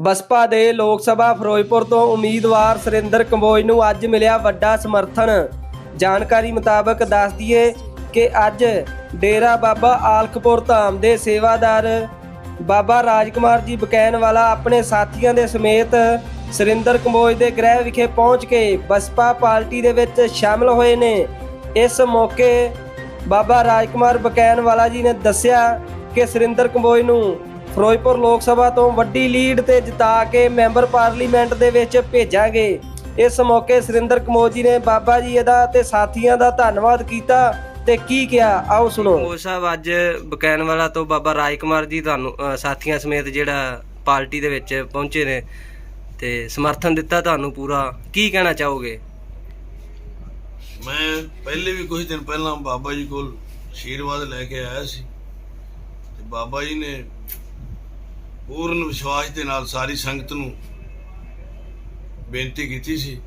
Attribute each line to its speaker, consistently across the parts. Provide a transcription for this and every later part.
Speaker 1: ਬਸਪਾ ਦੇ ਲੋਕ ਸਭਾ ਫਿਰੋਜ਼ਪੁਰ ਤੋਂ ਉਮੀਦਵਾਰ ਸੁਰਿੰਦਰ ਕੰਬੋਜ ਨੂੰ ਅੱਜ ਮਿਲਿਆ ਵੱਡਾ ਸਮਰਥਨ। ਜਾਣਕਾਰੀ ਮੁਤਾਬਕ ਦੱਸ ਦਈਏ ਕਿ ਅੱਜ ਡੇਰਾ ਬਾਬਾ ਆਲਖਪੁਰ ਧਾਮ ਦੇ ਸੇਵਾਦਾਰ ਬਾਬਾ ਰਾਜਕੁਮਾਰ ਜੀ ਬਕੈਨ ਵਾਲਾ ਆਪਣੇ ਸਾਥੀਆਂ ਦੇ ਸਮੇਤ ਸੁਰਿੰਦਰ ਕੰਬੋਜ ਦੇ ਗ੍ਰਹਿ ਵਿਖੇ ਪਹੁੰਚ ਕੇ ਬਸਪਾ ਪਾਰਟੀ ਦੇ ਵਿੱਚ ਸ਼ਾਮਲ ਹੋਏ ਨੇ। ਇਸ ਮੌਕੇ ਬਾਬਾ ਰਾਜਕੁਮਾਰ ਬਕੈਨ ਵਾਲਾ ਜੀ ਨੇ ਦੱਸਿਆ ਕਿ ਸੁਰਿੰਦਰ ਕੰਬੋਜ ਨੂੰ ਫਿਰੋਜ਼ਪੁਰ ਲੋਕ ਸਭਾ ਤੋਂ ਵੱਡੀ ਲੀਡ ਤੇ ਜਿਤਾ ਕੇ ਮੈਂਬਰ ਪਾਰਲੀਮੈਂਟ ਦੇ ਵਿੱਚ ਭੇਜਾਂਗੇ। ਇਸ ਮੌਕੇ ਸੁਰਿੰਦਰ ਕੰਬੋਜ ਜੀ ਨੇ ਬਾਬਾ ਜੀ ਦਾ ਤੇ ਸਾਥੀਆਂ ਦਾ ਧੰਨਵਾਦ ਕੀਤਾ ਤੇ ਕੀ ਕਿਹਾ? ਆਓ ਸੁਣੋ। ਉਹ ਸਾਹਿਬ ਅੱਜ ਬਕੈਨ ਵਾਲਾ ਤੋਂ ਬਾਬਾ ਰਾਜਕੁਮਾਰ ਜੀ ਤੁਹਾਨੂੰ ਸਾਥੀਆਂ ਸਮੇਤ ਜਿਹੜਾ ਪਾਰਟੀ ਦੇ ਵਿੱਚ ਪਹੁੰਚੇ ਨੇ ਤੇ ਸਮਰਥਨ ਦਿੱਤਾ ਤੁਹਾਨੂੰ ਪੂਰਾ। ਕੀ ਕਹਿਣਾ ਚਾਹੋਗੇ?
Speaker 2: ਮੈਂ ਪਹਿਲੇ ਵੀ ਕੁਝ ਦਿਨ ਪਹਿਲਾਂ ਬਾਬਾ ਜੀ ਕੋਲ ਆਸ਼ੀਰਵਾਦ ਲੈ ਕੇ ਆਇਆ ਸੀ। ਤੇ ਬਾਬਾ ਜੀ ਨੇ ਪੂਰਨ ਵਿਸ਼ਵਾਸ ਦੇ ਨਾਲ ਸਾਰੀ ਸੰਗਤ ਨੂੰ ਬੇਨਤੀ ਕੀਤੀ ਸੀ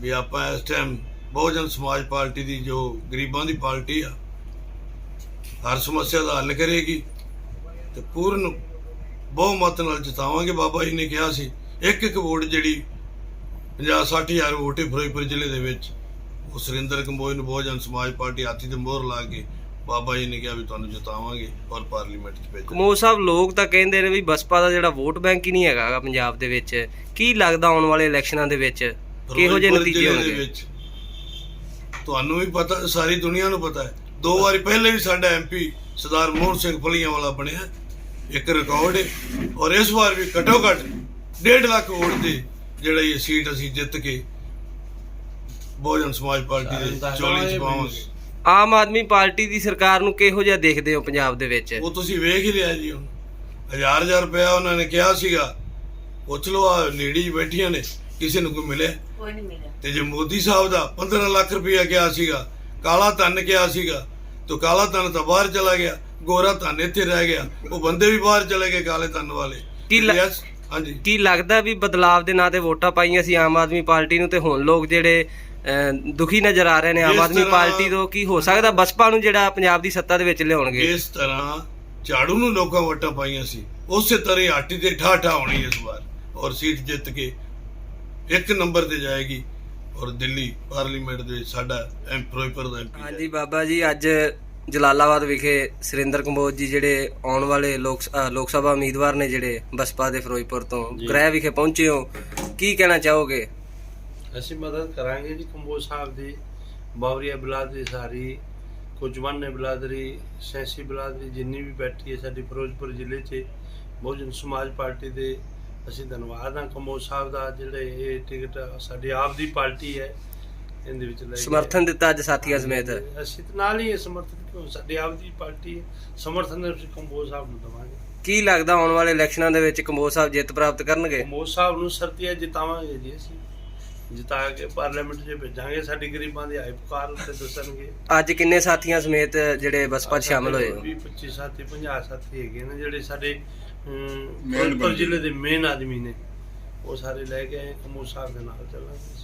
Speaker 2: ਵੀ ਆਪਾਂ ਇਸ ਟਾਈਮ ਬਹੁਜਨ ਸਮਾਜ ਪਾਰਟੀ ਦੀ ਜੋ ਗਰੀਬਾਂ ਦੀ ਪਾਰਟੀ ਆ, ਹਰ ਸਮੱਸਿਆ ਦਾ ਹੱਲ ਕਰੇਗੀ ਤੇ ਪੂਰਨ ਬਹੁਮਤ ਨਾਲ ਜਿਤਾਵਾਂਗੇ। ਬਾਬਾ ਜੀ ਨੇ ਕਿਹਾ ਸੀ, ਇੱਕ ਇੱਕ ਵੋਟ ਜਿਹੜੀ 50 60 ਹਜ਼ਾਰ ਵੋਟ ਹੈ ਫਿਰੋਜ਼ਪੁਰ ਜ਼ਿਲ੍ਹੇ ਦੇ ਵਿੱਚ, ਉਹ ਸੁਰਿੰਦਰ ਕੰਬੋਜ ਨੂੰ ਬਹੁਜਨ ਸਮਾਜ ਪਾਰਟੀ ਹਾਥੀ ਤੇ ਮੋਹਰ ਲਾ ਕੇ ਬਾਬਾ ਜੀ ਨੇ ਕਿਹਾ ਵੀ ਤੁਹਾਨੂੰ ਜਿਤਾਵਾਂਗੇ ਔਰ ਪਾਰਲੀਮੈਂਟ 'ਚ ਭੇਜਾਂਗੇ।
Speaker 1: ਕਮੋਦ ਸਾਹਿਬ ਲੋਕ ਤਾਂ ਕਹਿੰਦੇ ਨੇ ਵੀ ਬਸਪਾ ਦਾ ਜਿਹੜਾ ਵੋਟ ਬੈਂਕ ਹੀ ਨਹੀਂ ਹੈਗਾ ਗਾ ਪੰਜਾਬ ਦੇ ਵਿੱਚ। ਕੀ ਲੱਗਦਾ ਆਉਣ ਵਾਲੇ ਇਲੈਕਸ਼ਨਾਂ ਦੇ ਵਿੱਚ? ਕਿਹੋ ਜਿਹੇ
Speaker 2: ਫਿਰੋਜ਼ਪੁਰ
Speaker 1: ਨਤੀਜੇ
Speaker 2: ਜ਼ਿਲ੍ਹੇ ਦੇ
Speaker 1: ਹੋਣਗੇ?
Speaker 2: ਵਿੱਚ। ਤੁਹਾਨੂੰ ਵੀ ਪਤਾ ਸਾਰੀ ਦੁਨੀਆ ਨੂੰ ਪਤਾ ਹੈ। ਦੋ ਵਾਰੀ ਪਹਿਲੇ ਵੀ ਸਾਡਾ ਐਮਪੀ ਸਰਦਾਰ ਮੋਹਨ ਸਿੰਘ ਫਲੀਆਂ ਵਾਲਾ ਬਣਿਆ। ਇੱਕ ਰਿਕਾਰਡ ਹੈ ਔਰ ਇਸ ਵਾਰ ਵੀ ਘੱਟੋ ਘੱਟ 1.5 ਲੱਖ ਵੋਟ ਤੇ ਜਿਹੜਾ ਇਹ ਸੀਟ ਅਸੀਂ ਜਿੱਤ ਕੇ ਬਹੁਜਨ ਸਮਾਜ ਪਾਰਟੀ ਦੇ ਚੋਲੀ ਚ ਪਾਵਾਂਗੇ
Speaker 1: ਆਮ ਆਦਮੀ ਪਾਰਟੀ ਦੀ ਸਰਕਾਰ ਨੂੰ ਕਿਹੋ ਜਿਹਾ ਦੇਖਦੇ ਹੋ ਪੰਜਾਬ ਦੇ ਵਿੱਚ?
Speaker 2: ਉਹ ਤੁਸੀਂ ਵੇਖ ਹੀ ਲਿਆ ਜੀ ਹੁਣ। ਹਜ਼ਾਰ ਹਜ਼ਾਰ ਰੁਪਇਆ ਉਹਨਾਂ ਨੇ ਕਿਹਾ ਸੀਗਾ। ਪੁੱਛ ਲਓ ਆ ਲੇਡੀਜ਼ ਬੈਠੀਆਂ ਨੇ ਕਿਸੇ ਨੂੰ ਕੋਈ ਮਿਲਿਆ?
Speaker 3: ਕੋਈ ਨਹੀਂ ਮਿਲਿਆ।
Speaker 2: ਤੇ ਜੇ ਮੋਦੀ ਸਾਹਿਬ ਦਾ 15 ਲੱਖ ਰੁਪਇਆ ਕਿਹਾ ਸੀਗਾ ਕਾਲਾ ਧਨ ਕਿਹਾ ਸੀਗਾ ਤੋ ਕਾਲਾ ਧਨ ਤਾਂ ਬਾਹਰ ਚਲਾ ਗਿਆ ਗੋਰਾ ਧਨ ਇੱਥੇ ਰਹਿ ਗਿਆ ਉਹ ਬੰਦੇ ਵੀ ਬਾਹਰ ਚਲੇ ਗਏ ਕਾਲੇ ਧਨ ਵਾਲੇ।
Speaker 1: ਕੀ
Speaker 2: Yes, ਹਾਂਜੀ।
Speaker 1: ਕੀ ਲੱਗਦਾ ਵੀ ਬਦਲਾਵ ਦੇ ਨਾਂ ਤੇ ਵੋਟਾਂ ਪਾਈਆਂ ਸੀ ਆਮ ਆਦਮੀ ਪਾਰਟੀ ਨੂੰ ਤੇ ਹੁਣ ਲੋਕ ਜਿਹੜੇ ਦੁਖੀ ਨਜ਼ਰ ਆ ਰਹੇ ਨੇ ਆਮ
Speaker 2: ਇਸ
Speaker 1: ਆਦਮੀ
Speaker 2: ਤਰ੍ਹਾਂ-
Speaker 1: ਪਾਰਟੀ ਤੋਂ ਕੀ ਹੋ ਸਕਦਾ? ਬਸਪਾ ਨੂੰ ਜਿਹੜਾ ਪੰਜਾਬ ਦੀ ਸੱਤਾ ਦੇ ਵਿੱਚ ਲਿਆਉਣਗੇ।
Speaker 2: ਇਸ ਤਰ੍ਹਾਂ ਝਾੜੂ ਨੂੰ ਲੋਕਾਂ ਵੋਟਾਂ ਪਾਈਆਂ ਸੀ ਉਸੇ ਤਰ੍ਹਾਂ ਹੀ ਆਟੀ ਤੇ ਠਾਠਾ ਹੋਣੀ ਇਸ ਵਾਰ। ਔਰ ਸੀਟ ਜਿੱਤ ਕੇ ਇੱਕ ਨੰਬਰ ਤੇ ਜਾਏਗੀ। ਔਰ ਦਿੱਲੀ ਪਾਰਲੀਮੈਂਟ ਦੇ ਵਿੱਚ ਸਾਡਾ ਐਮ ਫਿਰੋਜ਼ਪੁਰ ਦਾ ਐਮਪੀ
Speaker 1: ਹਾਂਜੀ ਬਾਬਾ ਜੀ ਅੱਜ ਜਲਾਲਾਬਾਦ ਵਿਖੇ ਸੁਰਿੰਦਰ ਕੰਬੋਜ ਜੀ ਜਿਹੜੇ ਆਉਣ ਵਾਲੇ ਲੋਕ ਲੋਕ ਸਭਾ ਉਮੀਦਵਾਰ ਨੇ ਜਿਹੜੇ ਬਸਪਾ ਦੇ ਫਿਰੋਜ਼ਪੁਰ ਤੋਂ ਗ੍ਰਹਿ ਵਿਖੇ ਪਹੁੰਚੇ ਹੋ। ਕੀ ਕਹਿਣਾ ਚਾਹੋਗੇ?
Speaker 4: ਅਸੀਂ ਮਦਦ ਕਰਾਂਗੇ ਜੀ ਕੰਬੋਜ ਸਾਹਿਬ ਦੀ ਬਾਵਰੀਆ ਬਲਾਦਰੀ ਸਾਰੀ ਕੁਜਵਨ ਬਲਾਦਰੀ ਸੈਂਸੀ ਬਲਾਦਰੀ ਜਿੰਨੀ ਵੀ ਬੈਠੀ ਹੈ ਸਾਡੀ ਫਿਰੋਜ਼ਪੁਰ ਜ਼ਿਲ੍ਹੇ 'ਚ ਬਹੁਜਨ ਸਮਾਜ ਪਾਰਟੀ ਦੇ ਅਸੀਂ ਧੰਨਵਾਦ ਹਾਂ ਕੰਬੋਜ ਸਾਹਿਬ ਦਾ ਜਿਹੜੇ ਇਹ ਟਿਕਟ ਸਾਡੀ ਆਪ ਦੀ ਪਾਰਟੀ ਹੈ ਇਹਦੇ ਵਿੱਚ ਲੈ
Speaker 1: ਸਮਰਥਨ ਦਿੱਤਾ ਅੱਜ ਸਾਥੀਆਂ ਸਮੇਤ।
Speaker 4: ਅਸੀਂ ਤਾਂ ਨਾਲ ਹੀ ਇਹ ਸਮਰਥਨ ਕਿਉਂ? ਸਾਡੀ ਆਪ ਦੀ ਪਾਰਟੀ ਸਮਰਥਨ ਅਸੀਂ ਕੰਬੋਜ ਸਾਹਿਬ ਨੂੰ ਦਵਾਂਗੇ।
Speaker 1: ਕੀ ਲੱਗਦਾ ਆਉਣ ਵਾਲੇ ਇਲੈਕਸ਼ਨਾਂ ਦੇ ਵਿੱਚ ਕੰਬੋਜ ਸਾਹਿਬ ਜਿੱਤ ਪ੍ਰਾਪਤ ਕਰਨਗੇ?
Speaker 4: ਕੰਬੋਜ ਸਾਹਿਬ ਨੂੰ ਸਰਤੀਆ ਜਿਤਾਵਾਂਗੇ ਜੀ ਅਸੀਂ। ਜਿਤਾ ਕੇ ਪਾਰਲੀਮੈਂਟ 'ਚ ਭੇਜਾਂਗੇ ਸਾਡੀ ਗਰੀਬਾਂ ਦੀ ਹਾਈ ਪੁਕਾਰ ਉੱਤੇ ਦੱਸਣਗੇ।
Speaker 1: ਅੱਜ ਕਿੰਨੇ ਸਾਥੀਆਂ ਸਮੇਤ ਜਿਹੜੇ ਬਸਪਾ 'ਚ ਸ਼ਾਮਲ ਹੋਏ? ਹੋ
Speaker 4: 20 25 ਸਾਥੀ 50 ਸਾਥੀ ਹੈਗੇ ਨੇ ਜਿਹੜੇ ਸਾਡੇ ਫਿਰੋਜ਼ਪੁਰ ਜ਼ਿਲ੍ਹੇ ਦੇ ਮੇਨ ਆਦਮੀ ਨੇ। ਉਹ ਸਾਰੇ ਲੈ ਕੇ ਆਏ ਕਮੂ ਸਾਹਿਬ ਦੇ ਨਾਲ ਚੱਲਾਂਗੇ।